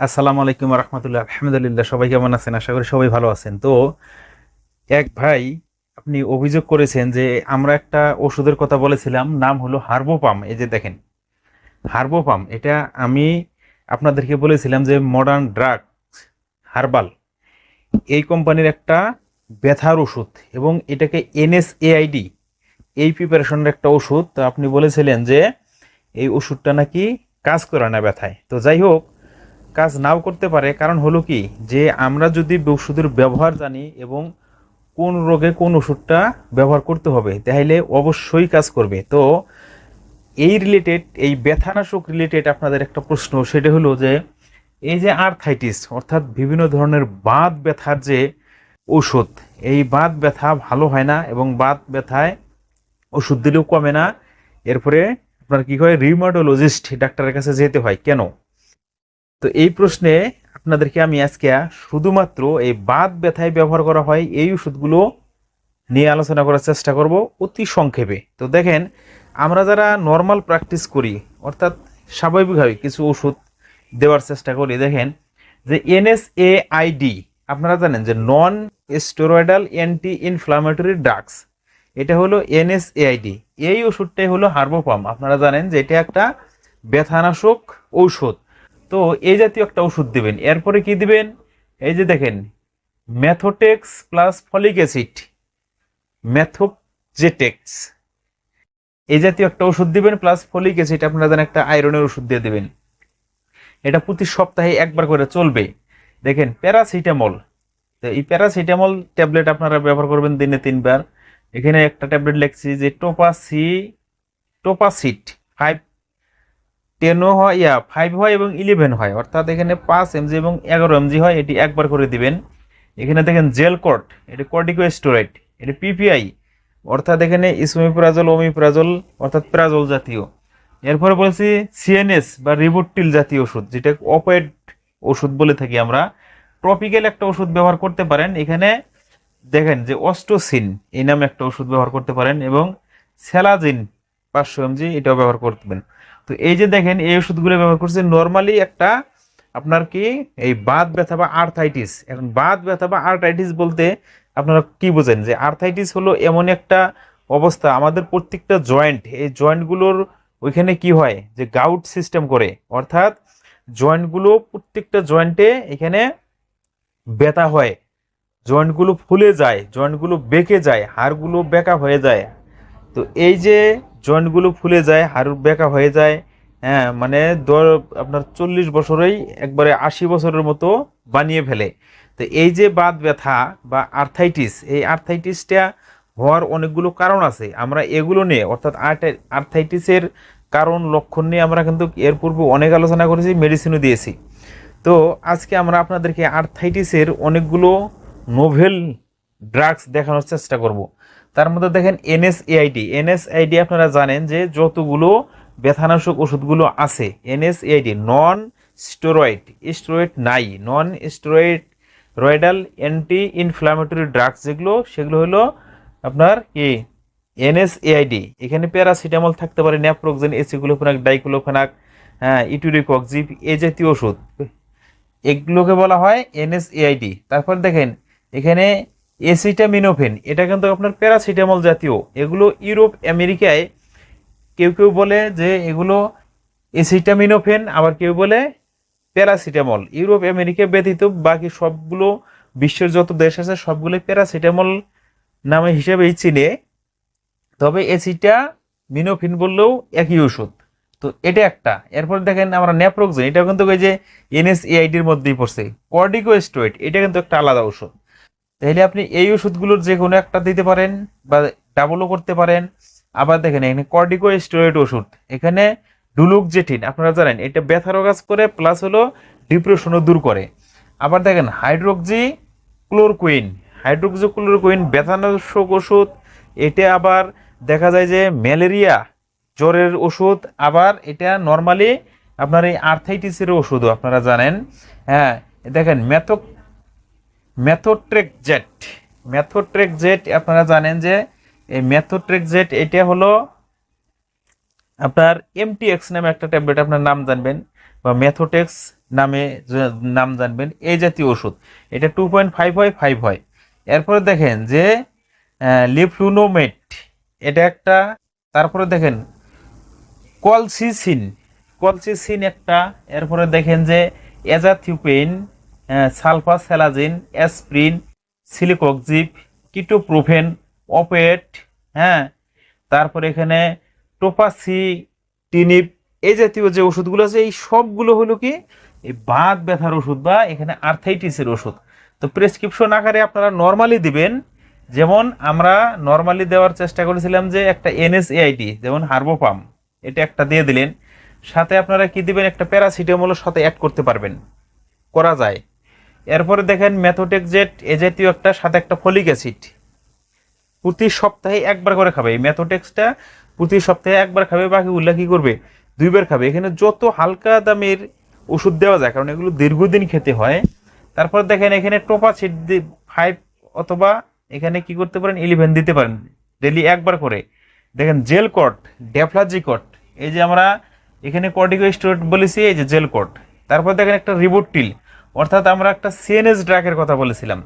আসসালামু আলাইকুম রহমতুল্লাহ। আলহামদুলিল্লাহ, সবাই কেমন আছেন? আশা করি সবাই ভালো আছেন। তো, এক ভাই আপনি অভিযোগ করেছেন যে আমরা একটা ওষুধের কথা বলেছিলাম, নাম হলো হার্বোপাম। এই যে দেখেন, হার্বোপাম, এটা আমি আপনাদেরকে বলেছিলাম যে মডার্ন ড্রাগ হার্বাল। এই কোম্পানির একটা ব্যথার ওষুধ এবং এটাকে এনএসএআইডি এই প্রিপারেশনের একটা ওষুধ। তো আপনি বলেছিলেন যে এই ওষুধটা নাকি কাজ করে না ব্যথায়। তো যাই হোক কাজ নাও করতে পারে, কারণ হলো কি? যে আমরা যদি ওষুধের ব্যবহার জানি এবং কোন রোগে কোন ওষুধটা ব্যবহার করতে হবে, তাহলে অবশ্যই কাজ করবে। তো এই রিলেটেড এই ব্যথানাশক রিলেটেড আপনাদের একটা প্রশ্ন, সেটা হলো যে এই যে আর্থাইটিস অর্থাৎ বিভিন্ন ধরনের বাত ব্যথার যে ওষুধ এই বাত ব্যথা ভালো হয় না এবং বাত ব্যথায় ওষুধ দিলেও কমে না। এরপরে আপনার কি হয়? রিউমাটোলজিস্ট ডাক্তারের কাছে যেতে হয়। কেন? তো এই প্রশ্নে আপনাদেরকে আমি আজকে শুধুমাত্র এই বাত ব্যথায় ব্যবহার করা হয়, এই ওষুধগুলো নিয়ে আলোচনা করার চেষ্টা করব অতি সংক্ষেপে। তো দেখেন, আমরা যারা নর্মাল প্র্যাকটিস করি, অর্থাৎ স্বাভাবিকভাবে কিছু ওষুধ দেওয়ার চেষ্টা করি, দেখেন যে এনএসএআইডি আপনারা জানেন যে non steroidal anti inflammatory drugs এটা হলো এনএসএআইডি এই ওষুধটাই হলো হার্বোপাম আপনারা জানেন যে এটা একটা ব্যথানাশক ঔষধ। তো এই জাতীয় একটা ওষুধ দিবেন। এরপরে কি দিবেন? এই যে দেখেন ম্যাথোটেক্স প্লাস ফলিক অ্যাসিড ম্যাথোজেটেক্স এই জাতীয় একটা ওষুধ দিবেন প্লাস ফলিক অ্যাসিড আপনারা জানেন একটা আয়রনের ওষুধ দিয়ে দিবেন। এটা প্রতি সপ্তাহে একবার করে চলবে। দেখেন প্যারাসিটামল তো এই প্যারাসিটামল ট্যাবলেট আপনারা ব্যবহার করবেন দিনে তিনবার। এখানে একটা ট্যাবলেট লেখছি যে টোপাসি টোপাসিট ফাইভ টেনও হয়, ইয়া ফাইভ হয় এবং ইলেভেন হয়। অর্থাৎ এখানে পাঁচ এমজি এবং এগারো এমজি হয়, এটি একবার করে দিবেন। এখানে দেখেন জেল কোর্ট এটি কর্টিকোস্টোরাইড এটি পিপিআই অর্থাৎ এখানে ইসমিপ্রাজল ওমিপ্রাজল অর্থাৎ প্রাজল জাতীয়। এরপরে বলছি সিএনএস বা রিবোটিল জাতীয় ওষুধ, যেটা অপয়েড ওষুধ বলে থাকি আমরা। ট্রপিক্যাল একটা ওষুধ ব্যবহার করতে পারেন। এখানে দেখেন যে অস্টোসিন এই নামে একটা ওষুধ ব্যবহার করতে পারেন এবং স্যালাজিন পাঁচশো এমজি এটাও ব্যবহার করবেন। তো এই যে দেখেন, এই ওষুধগুলো ব্যবহার করছে। নর্মালি একটা আপনার কি, এই বাত ব্যথা বা আর্থাইটিস এখন বাত ব্যথা বা আর্থাইটিস বলতে আপনারা কি বোঝেন? যে আর্থাইটিস হলো এমন একটা অবস্থা, আমাদের প্রত্যেকটা জয়েন্ট এই জয়েন্টগুলোর ওইখানে কি হয়? যে গাউট সিস্টেম করে। অর্থাৎ জয়েন্টগুলো প্রত্যেকটা জয়েন্টে এখানে ব্যথা হয়। জয়েন্টগুলো ফুলে যায় জয়েন্টগুলো বেঁকে যায়, হাড়গুলো বেঁকা হয়ে যায়। তো এই যে জয়েন্টগুলো ফুলে যায় হাড় বেঁকা হয়ে যায়। হ্যাঁ মানে দর আপনার চল্লিশ বছরেই একবারে আশি বছরের মতো বানিয়ে ফেলে। তো এই যে বাত ব্যথা বা আর্থাইটিস, এই আর্থাইটিসটা হওয়ার অনেকগুলো কারণ আছে। আমরা এগুলো নিয়ে, অর্থাৎ আর্থাইটিসের কারণ, লক্ষণ নিয়ে আমরা কিন্তু এর পূর্বে অনেক আলোচনা করেছি, মেডিসিনও দিয়েছি। তো আজকে আমরা আপনাদেরকে আর্থাইটিসের অনেকগুলো নোভেল ড্রাগস দেখানোর চেষ্টা করব। তার মধ্যে দেখেন এনএসএআইডি এনএসআইডি আপনারা জানেন যে যতগুলো ব্যথানাশক ওষুধগুলো আছে এনএসএআইডি নন স্টেরয়েড স্টেরয়েড নাই non steroidal anti inflammatory drugs যেগুলো, সেগুলো হলো আপনার কি? এনএসএআইডি এখানে প্যারাসিটামল থাকতে পারে ন্যাপ্রোক্সেন এসিগুলোফেনাক ডাইক্লোফেনাক হ্যাঁ ইটুরিকক্সিপ এই জাতীয় ওষুধ। এগুলোকে বলা হয় এনএসএআইডি তারপর দেখেন, এখানে এসিটামিনোফেন, এটা কিন্তু আপনার প্যারাসিটামল জাতীয়। এগুলো ইউরোপ, আমেরিকায় কেউ কেউ বলে যে এগুলো এসিটামিনোফেন, আবার কেউ বলে প্যারাসিটামল। ইউরোপ, আমেরিকা ব্যতীত বাকি সবগুলো বিশ্বের যত দেশ আছে সবগুলো প্যারাসিটামল নামে হিসেবেই চিনে। তবে এসিটা মিনোফিন বললেও একই ওষুধ। তো এটা একটা। এরপর দেখেন আমরা ন্যাপ্রোক্সেন এটা কিন্তু ওই যে এনএসএআইডির মধ্যেই পড়ছে। কর্ডিকোস্টোয়েড এটা কিন্তু একটা আলাদা ওষুধ। তাহলে আপনি এই ওষুধগুলোর যে কোনো একটা দিতে পারেন বা ডাবলও করতে পারেন। আবার দেখেন, এখানে কর্ডিকোস্টেরয়েড ওষুধ। এখানে ডুলুকজেটিন আপনারা জানেন, এটা ব্যথারও কাজ করে প্লাস হলো ডিপ্রেশনও দূর করে। আবার দেখেন হাইড্রোক্সি ক্লোরকুইন হাইড্রোক্সি ক্লোরকুইন ব্যথানাশক ওষুধ, এটা আবার দেখা যায় যে ম্যালেরিয়া, জ্বরের ওষুধ, আবার এটা নর্মালি আপনার এই আর্থাইটিসের ওষুধও, আপনারা জানেন। হ্যাঁ দেখেন ম্যাথো ম্যাথোট্রেক জেট ম্যাথোট্রেক জেট আপনারা জানেন যে এই ম্যাথোট্রেক জেট এটা হলো আপনার এমটিএক্স নামে একটা ট্যাবলেট, আপনার নাম জানবেন, বা ম্যাথোটেক্স নামে নাম জানবেন, এই জাতীয় ওষুধ। এটা টু পয়েন্ট ফাইভ হয় ফাইভ হয়। এরপরে দেখেন যে লিফলুনোমেট এটা একটা, তারপরে দেখেন, কলসিসিন। কলসিসিন একটা, এরপরে দেখেন যে, azathioprine sulfasalazine aspirin celecoxib, ketoprofen, অপেট হ্যাঁ। তারপরে এখানে টোপাসি টিনিপ এই জাতীয় যে ওষুধগুলো আছে, এই সবগুলো হলো কি? এই বাত ব্যথার ওষুধ বা এখানে আর্থাইটিসের ওষুধ। তো প্রেসক্রিপশন আকারে আপনারা নর্মালি দিবেন। যেমন আমরা নর্মালি দেওয়ার চেষ্টা করেছিলাম যে একটা এনএসএআইডি, যেমন হার্বোপাম, এটা একটা দিয়ে দিলেন। সাথে আপনারা কি দিবেন? একটা প্যারাসিটামলের সাথে অ্যাড করতে পারবেন। করা যায়। এরপরে দেখেন ম্যাথোটেকজেট এ জাতীয় একটা, সাথে একটা ফলিক অ্যাসিড। প্রতি সপ্তাহে একবার করে খাবে। এই ম্যাথোটেক্সটা প্রতি সপ্তাহে একবার খাবে বাকিগুলো কী করবে? দুইবার খাবে। এখানে যত হালকা দামের ওষুধ দেওয়া যায়, কারণ এগুলো দীর্ঘদিন খেতে হয়। তারপর দেখেন এখানে টোপা সিট ফাইভ অথবা এখানে কি করতে পারেন, ইলেভেন দিতে পারেন। ডেলি একবার করে। দেখেন জেল কট ডেফলাজি কট, এই যে আমরা এখানে কর্টিকোস্টেরয়েড বলেছি, এই যে জেল কট। তারপর দেখেন একটা রিবোটিল অর্থাৎ আমরা একটা সিএনএস ড্রাগের কথা বলেছিলাম।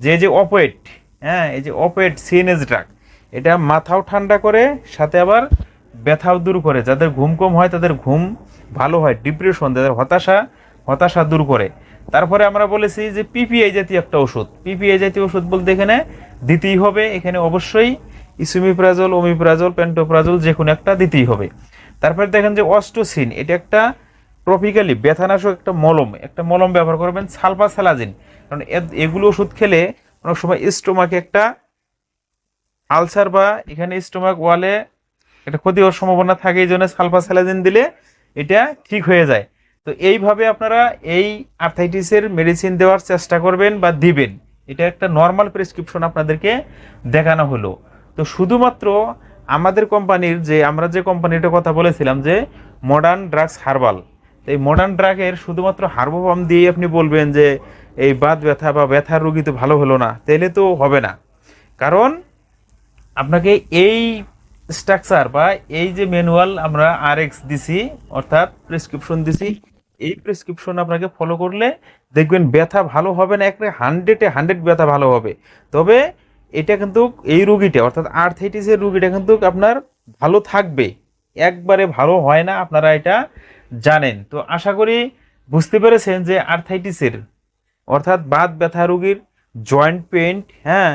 যে যে অপোয়েট হ্যাঁ এই যে অপোয়েট সিএনএস ড্রাগ এটা মাথাও ঠান্ডা করে, সাথে আবার ব্যথাও দূর করে। যাদের ঘুম কম হয়, তাদের ঘুম ভালো হয় ডিপ্রেশন যাদের হতাশা হতাশা দূর করে। তারপরে আমরা বলেছি যে পিপিআই জাতীয় একটা ওষুধ। পিপিআই জাতীয় ওষুধ বলতে এখানে দিতেই হবে। এখানে অবশ্যই ইসুমিপ্রাজল ওমিপ্রাজল পেন্টোপ্রাজল যে কোনো একটা দিতেই হবে। তারপরে দেখেন যে অস্টোসিন এটা একটা ট্রপিক্যালি ব্যথানাশক একটা মলম একটা মলম ব্যবহার করবেন, সালফা সালাজিন কারণ এগুলো ওষুধ খেলে অনেক সময় স্টোমাকে একটা আলসার বা এখানে স্টোমাক ওয়ালে একটা ক্ষতি হওয়ার সম্ভাবনা থাকে, এই জন্য সালফা সালাজিন দিলে এটা ঠিক হয়ে যায়। তো এইভাবে আপনারা এই আর্থাইটিসের মেডিসিন দেওয়ার চেষ্টা করবেন বা দিবেন। এটা একটা নর্মাল প্রেসক্রিপশন আপনাদেরকে দেখানো হলো। তো শুধুমাত্র আমাদের কোম্পানির যে, আমরা যে কোম্পানিটার কথা বলেছিলাম যে মডার্ন ড্রাগস হার্বাল এই মডার্ন ড্রাগের শুধুমাত্র হার্বোপাম দিয়ে আপনি বলবেন যে এই বাত ব্যথা বা ব্যথার রোগী তো ভালো হলো না, তাহলে তো হবে না। কারণ আপনাকে এই স্ট্রাকচার বা এই যে ম্যানুয়াল আমরা আর এক্স দিছি, অর্থাৎ প্রেসক্রিপশন দিছি, এই প্রেসক্রিপশন আপনাকে ফলো করলে দেখবেন ব্যথা ভালো হবে না একটা হান্ড্রেডে হান্ড্রেড ব্যথা ভালো হবে। তবে এটা কিন্তু এই রুগীটা, অর্থাৎ আর্থাইটিসের রুগীটা কিন্তু আপনার ভালো থাকবে। একবারে ভালো হয় না, আপনারা এটা জানেন। তো আশা করি বুঝতে পেরেছেন যে আর্থাইটিসের, অর্থাৎ বাত ব্যথা রোগীর, জয়েন্ট পেন্ট হ্যাঁ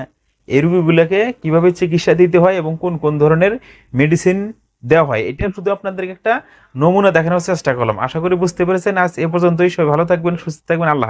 এই রোগীগুলোকে কীভাবে চিকিৎসা দিতে হয় এবং কোন কোন ধরনের মেডিসিন দেওয়া হয়, এটা শুধু আপনাদেরকে একটা নমুনা দেখানোর চেষ্টা করলাম। আশা করি বুঝতে পেরেছেন। আজ এ পর্যন্তই। সবাই ভালো থাকবেন, সুস্থ থাকবেন। আল্লাহ।